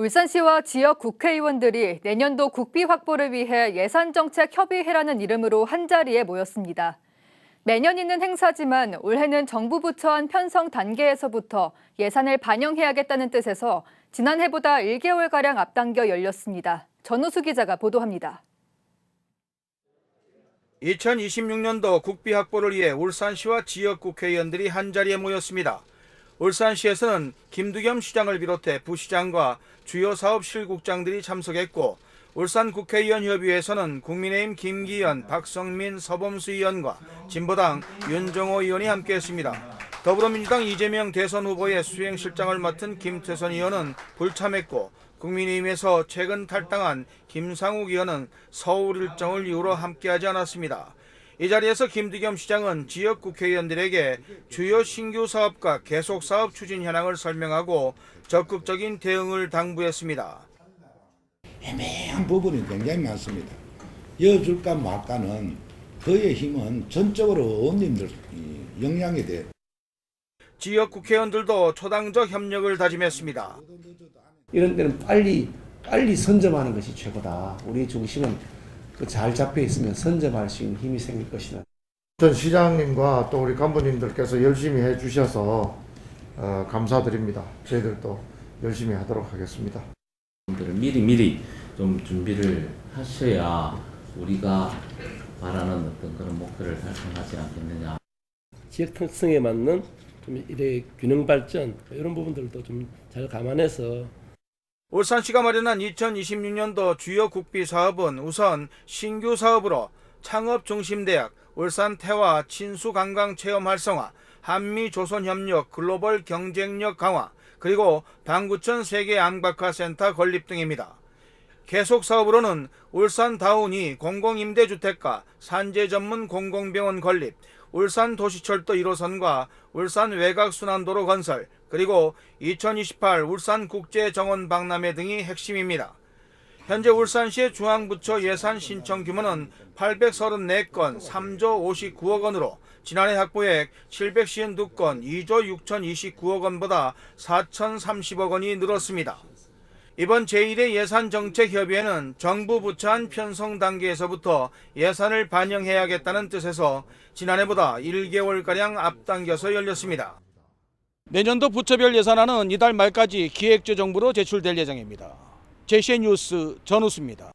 울산시와 지역 국회의원들이 내년도 국비 확보를 위해 예산정책 협의회라는 이름으로 한자리에 모였습니다. 매년 있는 행사지만 올해는 정부 부처안 편성 단계에서부터 예산을 반영해야겠다는 뜻에서 지난해보다 1개월가량 앞당겨 열렸습니다. 전우수 기자가 보도합니다. 2026년도 국비 확보를 위해 울산시와 지역 국회의원들이 한자리에 모였습니다. 울산시에서는 김두겸 시장을 비롯해 부시장과 주요 사업 실국장들이 참석했고 울산 국회의원 협의회에서는 국민의힘 김기현, 박성민, 서범수 의원과 진보당 윤정호 의원이 함께했습니다. 더불어민주당 이재명 대선 후보의 수행실장을 맡은 김태선 의원은 불참했고 국민의힘에서 최근 탈당한 김상욱 의원은 서울 일정을 이유로 함께하지 않았습니다. 이 자리에서 김두겸 시장은 지역 국회의원들에게 주요 신규 사업과 계속 사업 추진 현황을 설명하고 적극적인 대응을 당부했습니다. 애매한 부분이 굉장히 많습니다. 이어줄까 말까는 그의 힘은 전적으로 의원님들 이 영향이 돼. 지역 국회의원들도 초당적 협력을 다짐했습니다. 이런 데는 빨리 빨리 선점하는 것이 최고다. 우리 중심은 그 잘 잡혀 있으면 선점할 수 있는 힘이 생길 것이다. 전 시장님과 또 우리 간부님들께서 열심히 해주셔서 어, 감사드립니다. 저희들도 열심히 하도록 하겠습니다. 미리 미리 좀 준비를 하셔야 우리가 바라는 어떤 그런 목표를 달성하지 않겠느냐. 지역 특성에 맞는 좀 이래 균형 발전 이런 부분들도 좀 잘 감안해서 울산시가 마련한 2026년도 주요 국비 사업은 우선 신규 사업으로 창업중심대학, 울산 태화 친수관광 체험 활성화, 한미 조선 협력 글로벌 경쟁력 강화, 그리고 방구천 세계안박화센터 건립 등입니다. 계속 사업으로는 울산 다운이 공공임대주택과 산재 전문 공공병원 건립, 울산 도시철도 1호선과 울산 외곽순환도로 건설, 그리고 2028 울산 국제정원 박람회 등이 핵심입니다. 현재 울산시의 중앙부처 예산 신청 규모는 834건 3조 59억 원으로 지난해 확보액 752건 2조 6,029억 원보다 4,030억 원이 늘었습니다. 이번 제1회 예산정책협의회는 정부 부처안 편성 단계에서부터 예산을 반영해야겠다는 뜻에서 지난해보다 1개월가량 앞당겨서 열렸습니다. 내년도 부처별 예산안은 이달 말까지 기획재정부로 제출될 예정입니다. 제시의 뉴스 전우수입니다.